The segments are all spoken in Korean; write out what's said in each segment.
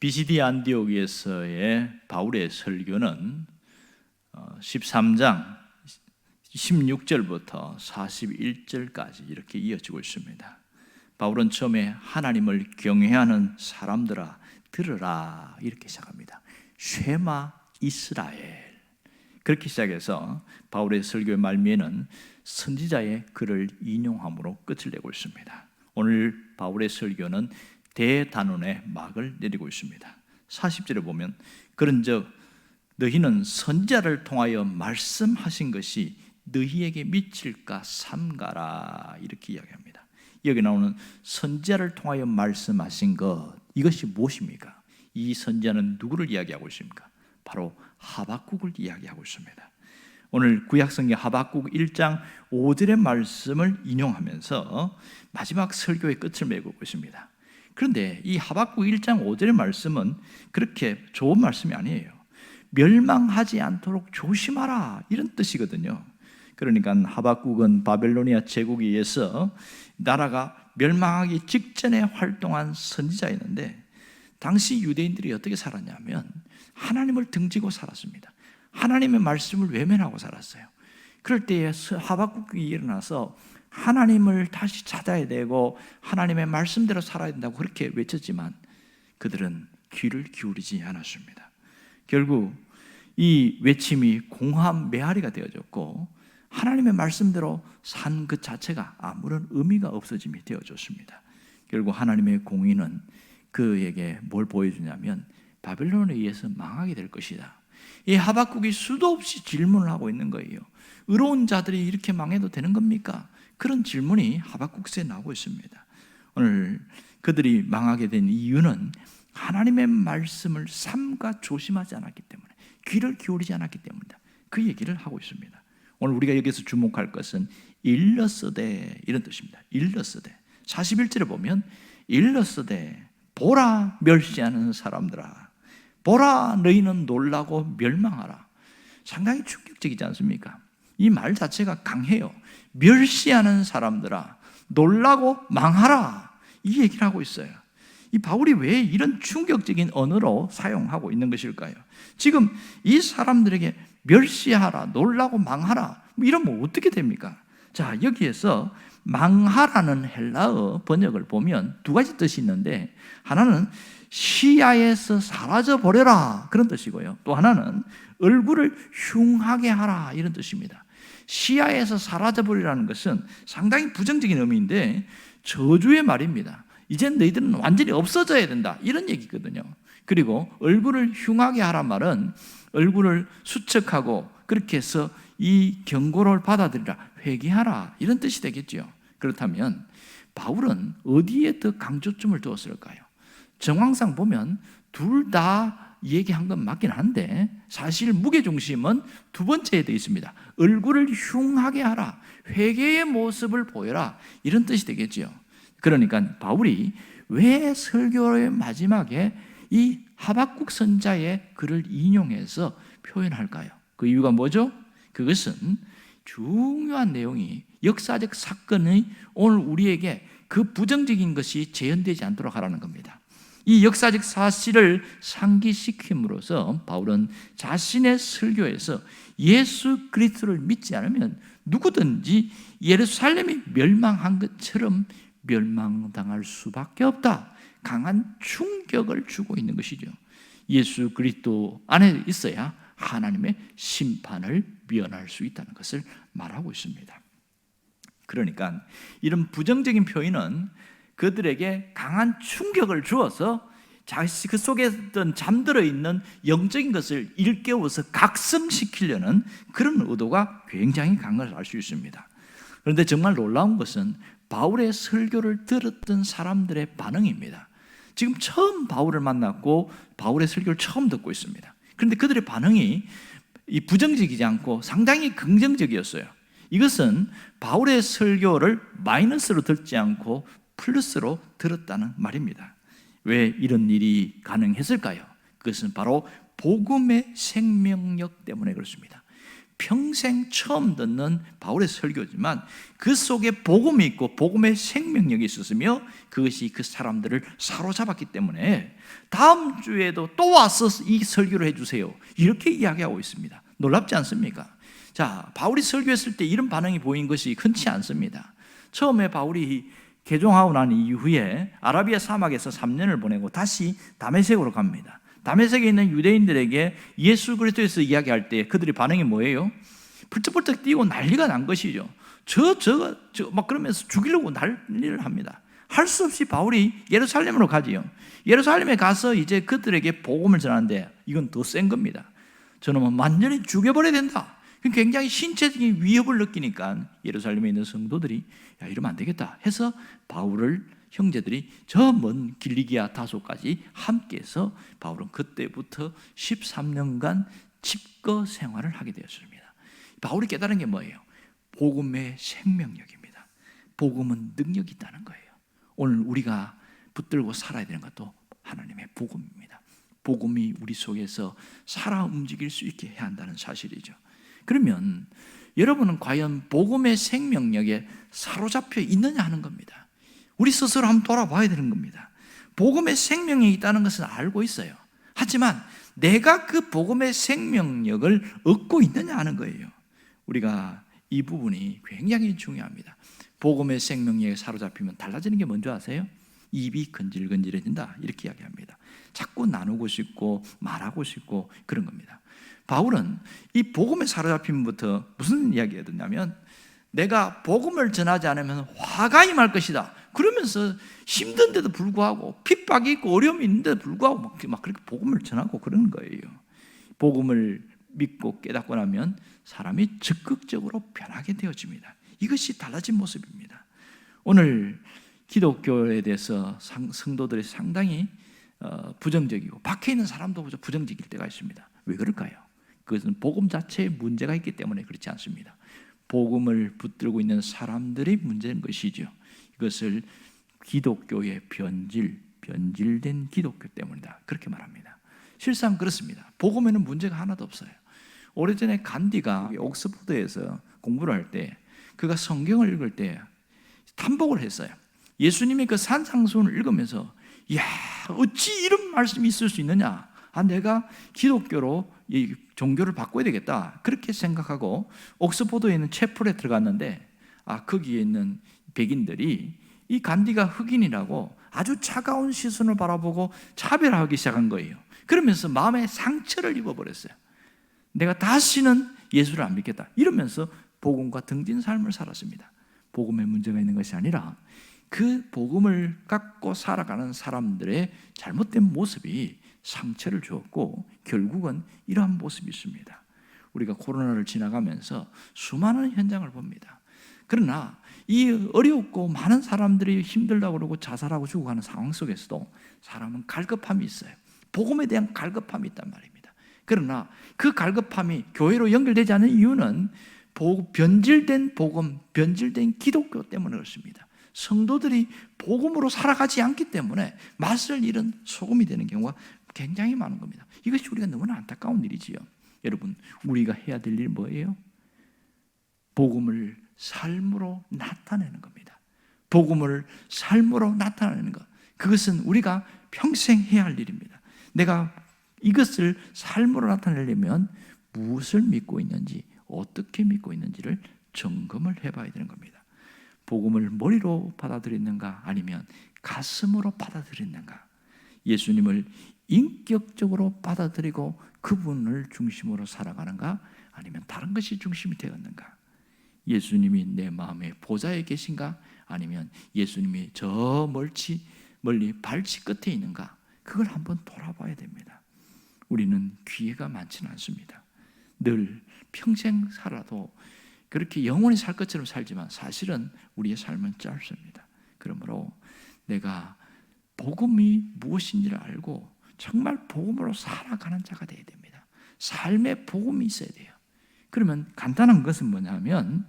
비시디 안디옥에서의 바울의 설교는 13장 16절부터 41절까지 이렇게 이어지고 있습니다. 바울은 처음에 하나님을 경외하는 사람들아 들으라 이렇게 시작합니다. 쉐마 이스라엘 그렇게 시작해서 바울의 설교의 말미에는 선지자의 글을 인용함으로 끝을 내고 있습니다. 오늘 바울의 설교는 대단원의 막을 내리고 있습니다. 40절에 보면 그런즉 너희는 선지자를 통하여 말씀하신 것이 너희에게 미칠까 삼가라 이렇게 이야기합니다. 여기 나오는 선지자를 통하여 말씀하신 것 이것이 무엇입니까? 이 선지자는 누구를 이야기하고 있습니까? 바로 하박국을 이야기하고 있습니다. 오늘 구약성경 하박국 1장 5절의 말씀을 인용하면서 마지막 설교의 끝을 맺고 있습니다. 그런데 이 하박국 1장 5절의 말씀은 그렇게 좋은 말씀이 아니에요. 멸망하지 않도록 조심하라 이런 뜻이거든요. 그러니까 하박국은 바벨로니아 제국에 의해서 나라가 멸망하기 직전에 활동한 선지자였는데 당시 유대인들이 어떻게 살았냐면 하나님을 등지고 살았습니다. 하나님의 말씀을 외면하고 살았어요. 그럴 때에 하박국이 일어나서 하나님을 다시 찾아야 되고 하나님의 말씀대로 살아야 된다고 그렇게 외쳤지만 그들은 귀를 기울이지 않았습니다. 결국 이 외침이 공함 메아리가 되어졌고 하나님의 말씀대로 산 그 자체가 아무런 의미가 없어짐이 되어졌습니다. 결국 하나님의 공의는 그에게 뭘 보여주냐면 바벨론에 의해서 망하게 될 것이다. 이 하박국이 수도 없이 질문을 하고 있는 거예요. 의로운 자들이 이렇게 망해도 되는 겁니까? 그런 질문이 하박국서에 나오고 있습니다. 오늘 그들이 망하게 된 이유는 하나님의 말씀을 삼가 조심하지 않았기 때문에 귀를 기울이지 않았기 때문이다. 그 얘기를 하고 있습니다. 오늘 우리가 여기서 주목할 것은 일러스되 이런 뜻입니다. 일러스되 41절에 보면 일러스되 보라 멸시하는 사람들아 보라 너희는 놀라고 멸망하라 상당히 충격적이지 않습니까? 이 말 자체가 강해요. 멸시하는 사람들아 놀라고 망하라 이 얘기를 하고 있어요. 이 바울이 왜 이런 충격적인 언어로 사용하고 있는 것일까요? 지금 이 사람들에게 멸시하라, 놀라고 망하라, 뭐 이러면 어떻게 됩니까? 자, 여기에서 망하라는 헬라어 번역을 보면 두 가지 뜻이 있는데, 하나는 시야에서 사라져 버려라 그런 뜻이고요. 또 하나는 얼굴을 흉하게 하라 이런 뜻입니다. 시야에서 사라져 버리라는 것은 상당히 부정적인 의미인데 저주의 말입니다. 이젠 너희들은 완전히 없어져야 된다. 이런 얘기거든요. 그리고 얼굴을 흉하게 하란 말은 얼굴을 수척하고 그렇게 해서 이 경고를 받아들이라 회개하라 이런 뜻이 되겠죠. 그렇다면 바울은 어디에 더 강조점을 두었을까요? 정황상 보면 둘 다 얘기한 건 맞긴 한데 사실 무게 중심은 두 번째에 되어 있습니다. 얼굴을 흉하게 하라, 회개의 모습을 보여라 이런 뜻이 되겠죠. 그러니까 바울이 왜 설교의 마지막에 이 하박국 선자의 글을 인용해서 표현할까요? 그 이유가 뭐죠? 그것은 중요한 내용이 역사적 사건의 오늘 우리에게 그 부정적인 것이 재현되지 않도록 하라는 겁니다. 이 역사적 사실을 상기시킴으로써 바울은 자신의 설교에서 예수 그리스도를 믿지 않으면 누구든지 예루살렘이 멸망한 것처럼 멸망당할 수밖에 없다. 강한 충격을 주고 있는 것이죠. 예수 그리스도 안에 있어야 하나님의 심판을 면할 수 있다는 것을 말하고 있습니다. 그러니까 이런 부정적인 표현은 그들에게 강한 충격을 주어서 그 속에 잠들어 있는 영적인 것을 일깨워서 각성시키려는 그런 의도가 굉장히 강한 것을 알 수 있습니다. 그런데 정말 놀라운 것은 바울의 설교를 들었던 사람들의 반응입니다. 지금 처음 바울을 만났고 바울의 설교를 처음 듣고 있습니다. 그런데 그들의 반응이 이 부정적이지 않고 상당히 긍정적이었어요. 이것은 바울의 설교를 마이너스로 듣지 않고 플러스로 들었다는 말입니다. 왜 이런 일이 가능했을까요? 그것은 바로 복음의 생명력 때문에 그렇습니다. 평생 처음 듣는 바울의 설교지만 그 속에 복음이 있고 복음의 생명력이 있었으며 그것이 그 사람들을 사로잡았기 때문에 다음 주에도 또 와서 이 설교를 해주세요. 이렇게 이야기하고 있습니다. 놀랍지 않습니까? 자, 바울이 설교했을 때 이런 반응이 보인 것이 흔치 않습니다. 처음에 바울이 개종하고 난 이후에 아라비아 사막에서 3년을 보내고 다시 다메섹으로 갑니다. 다메섹에 있는 유대인들에게 예수 그리스도에서 이야기할 때 그들의 반응이 뭐예요? 펄쩍펄쩍 뛰고 난리가 난 것이죠. 저, 저, 저, 막 그러면서 죽이려고 난리를 합니다. 할 수 없이 바울이 예루살렘으로 가지요. 예루살렘에 가서 이제 그들에게 복음을 전하는데 이건 더 센 겁니다. 저놈은 완전히 죽여버려야 된다. 굉장히 신체적인 위협을 느끼니까 예루살렘에 있는 성도들이 야 이러면 안 되겠다 해서 바울을 형제들이 저 먼 길리기아 다소까지 함께해서 바울은 그때부터 13년간 집거 생활을 하게 되었습니다. 바울이 깨달은 게 뭐예요? 복음의 생명력입니다. 복음은 능력이 있다는 거예요. 오늘 우리가 붙들고 살아야 되는 것도 하나님의 복음입니다. 복음이 우리 속에서 살아 움직일 수 있게 해야 한다는 사실이죠. 그러면 여러분은 과연 복음의 생명력에 사로잡혀 있느냐 하는 겁니다. 우리 스스로 한번 돌아봐야 되는 겁니다. 복음의 생명력이 있다는 것은 알고 있어요. 하지만 내가 그 복음의 생명력을 얻고 있느냐 하는 거예요. 우리가 이 부분이 굉장히 중요합니다. 복음의 생명력에 사로잡히면 달라지는 게 뭔지 아세요? 입이 건질건질해진다. 이렇게 이야기합니다. 자꾸 나누고 싶고 말하고 싶고 그런 겁니다. 바울은 이 복음에 사로잡힘부터 무슨 이야기가 듣냐면 내가 복음을 전하지 않으면 화가 임할 것이다. 그러면서 힘든데도 불구하고 핍박이 있고 어려움이 있는데도 불구하고 막, 막 그렇게 복음을 전하고 그러는 거예요. 복음을 믿고 깨닫고 나면 사람이 적극적으로 변하게 되어집니다. 이것이 달라진 모습입니다. 오늘 기독교에 대해서 성도들이 상당히 어, 부정적이고 밖에 있는 사람도 부정적일 때가 있습니다. 왜 그럴까요? 그것은 복음 자체에 문제가 있기 때문에 그렇지 않습니다. 복음을 붙들고 있는 사람들이 문제인 것이죠. 이것을 기독교의 변질, 변질된 기독교 때문이다. 그렇게 말합니다. 실상 그렇습니다. 복음에는 문제가 하나도 없어요. 오래전에 간디가 옥스퍼드에서 공부를 할 때 그가 성경을 읽을 때 탐복을 했어요. 예수님이 그 산상수훈을 읽으면서 야 어찌 이런 말씀이 있을 수 있느냐? 아 내가 기독교로 이 종교를 바꿔야 되겠다 그렇게 생각하고 옥스퍼드에 있는 채플에 들어갔는데 아 거기에 있는 백인들이 이 간디가 흑인이라고 아주 차가운 시선을 바라보고 차별하기 시작한 거예요. 그러면서 마음에 상처를 입어버렸어요. 내가 다시는 예수를 안 믿겠다. 이러면서 복음과 등진 삶을 살았습니다. 복음에 문제가 있는 것이 아니라 그 복음을 갖고 살아가는 사람들의 잘못된 모습이 상처를 주었고 결국은 이러한 모습이 있습니다. 우리가 코로나를 지나가면서 수많은 현장을 봅니다. 그러나 이 어렵고 많은 사람들이 힘들다고 그러고 자살하고 죽어가는 상황 속에서도 사람은 갈급함이 있어요. 복음에 대한 갈급함이 있단 말입니다. 그러나 그 갈급함이 교회로 연결되지 않는 이유는 변질된 복음, 변질된 기독교 때문에 그렇습니다. 성도들이 복음으로 살아가지 않기 때문에 맛을 잃은 소금이 되는 경우가 굉장히 많은 겁니다. 이것이 우리가 너무나 안타까운 일이지요. 여러분, 우리가 해야 될 일 뭐예요? 복음을 삶으로 나타내는 겁니다. 복음을 삶으로 나타내는 것. 그것은 우리가 평생 해야 할 일입니다. 내가 이것을 삶으로 나타내려면 무엇을 믿고 있는지, 어떻게 믿고 있는지를 점검을 해봐야 되는 겁니다. 복음을 머리로 받아들였는가? 아니면 가슴으로 받아들였는가? 예수님을 인격적으로 받아들이고 그분을 중심으로 살아가는가? 아니면 다른 것이 중심이 되었는가? 예수님이 내 마음의 보좌에 계신가? 아니면 예수님이 저 멀지 멀리 발치 끝에 있는가? 그걸 한번 돌아봐야 됩니다. 우리는 기회가 많지는 않습니다. 늘 평생 살아도 그렇게 영원히 살 것처럼 살지만 사실은 우리의 삶은 짧습니다. 그러므로 내가 복음이 무엇인지를 알고 정말 복음으로 살아가는 자가 되어야 됩니다. 삶에 복음이 있어야 돼요. 그러면 간단한 것은 뭐냐면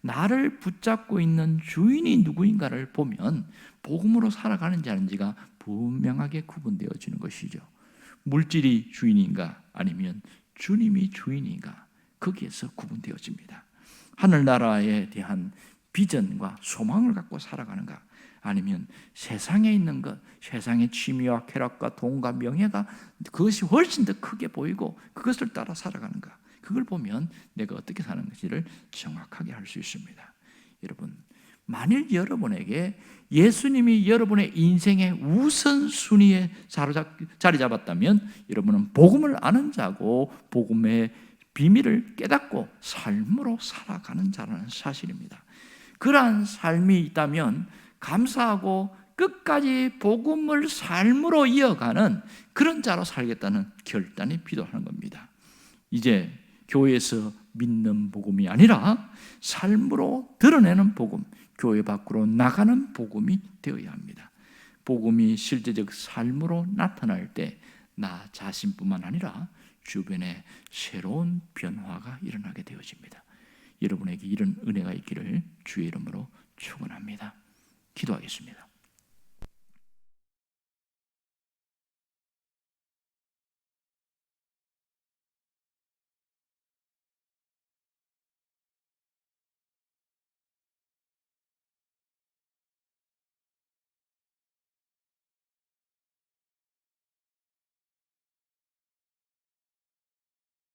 나를 붙잡고 있는 주인이 누구인가를 보면 복음으로 살아가는지 아닌지가 분명하게 구분되어 지는 것이죠. 물질이 주인인가 아니면 주님이 주인인가 거기에서 구분되어집니다. 하늘나라에 대한 비전과 소망을 갖고 살아가는가 아니면 세상에 있는 것, 세상의 취미와 쾌락과 돈과 명예가 그것이 훨씬 더 크게 보이고 그것을 따라 살아가는가 그걸 보면 내가 어떻게 사는 것인지를 정확하게 알 수 있습니다. 여러분, 만일 여러분에게 예수님이 여러분의 인생의 우선순위에 자리 잡았다면 여러분은 복음을 아는 자고 복음의 비밀을 깨닫고 삶으로 살아가는 자라는 사실입니다. 그러한 삶이 있다면 감사하고 끝까지 복음을 삶으로 이어가는 그런 자로 살겠다는 결단이 필요한 겁니다. 이제 교회에서 믿는 복음이 아니라 삶으로 드러내는 복음, 교회 밖으로 나가는 복음이 되어야 합니다. 복음이 실제적 삶으로 나타날 때 나 자신뿐만 아니라 주변에 새로운 변화가 일어나게 되어집니다. 여러분에게 이런 은혜가 있기를 주의 이름으로 축원합니다. 기도하겠습니다.